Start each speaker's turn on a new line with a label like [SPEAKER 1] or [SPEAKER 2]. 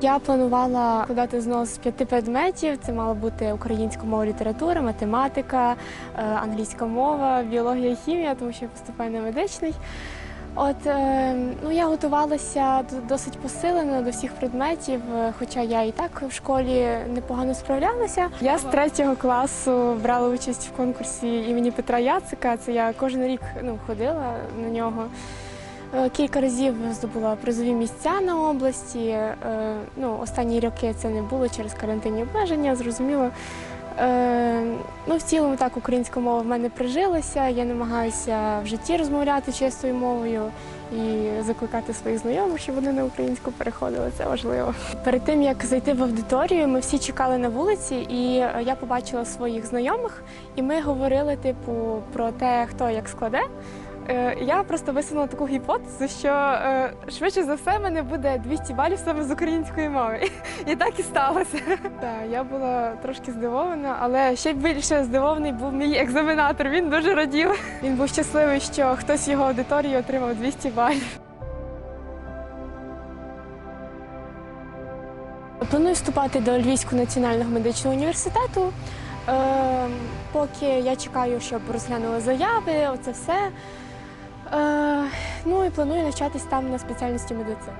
[SPEAKER 1] Я планувала складати знос з п'яти предметів. Це мала бути українська мова, література, математика, е, англійська мова, біологія, хімія, тому що я поступаю на медичний. От е, ну я готувалася досить посилено до всіх предметів, е, хоча я і так в школі непогано справлялася. Я з третього класу брала участь в конкурсі імені Петра Яцика. Це я кожен рік ну, ходила на нього. Е, Кілька разів здобула призові місця на області. Е, Ну, останні роки це не було через карантинні обмеження, зрозуміло. Е, Ну, в цілому так українська мова в мене прижилася. Я намагаюся в житті розмовляти чистою мовою і закликати своїх знайомих, щоб вони на українську переходили. Це важливо. Перед тим як зайти в аудиторію, ми всі чекали на вулиці, і я побачила своїх знайомих, і ми говорили, типу, про те, хто як складе. Е, Я просто висунула таку гіпотезу, що е, швидше за все мене буде 200 балів саме з української мови. І так і сталося. Так, я була трошки здивована, але ще більше здивований був мій екзаменатор. Він дуже радів. Він був щасливий, що хтось з його аудиторії отримав 200 балів. Планую вступати до Львівського національного медичного університету. Е, поки я чекаю, щоб розглянули заяви, оце все. Е, ну і планую навчатись там на спеціальності медицини.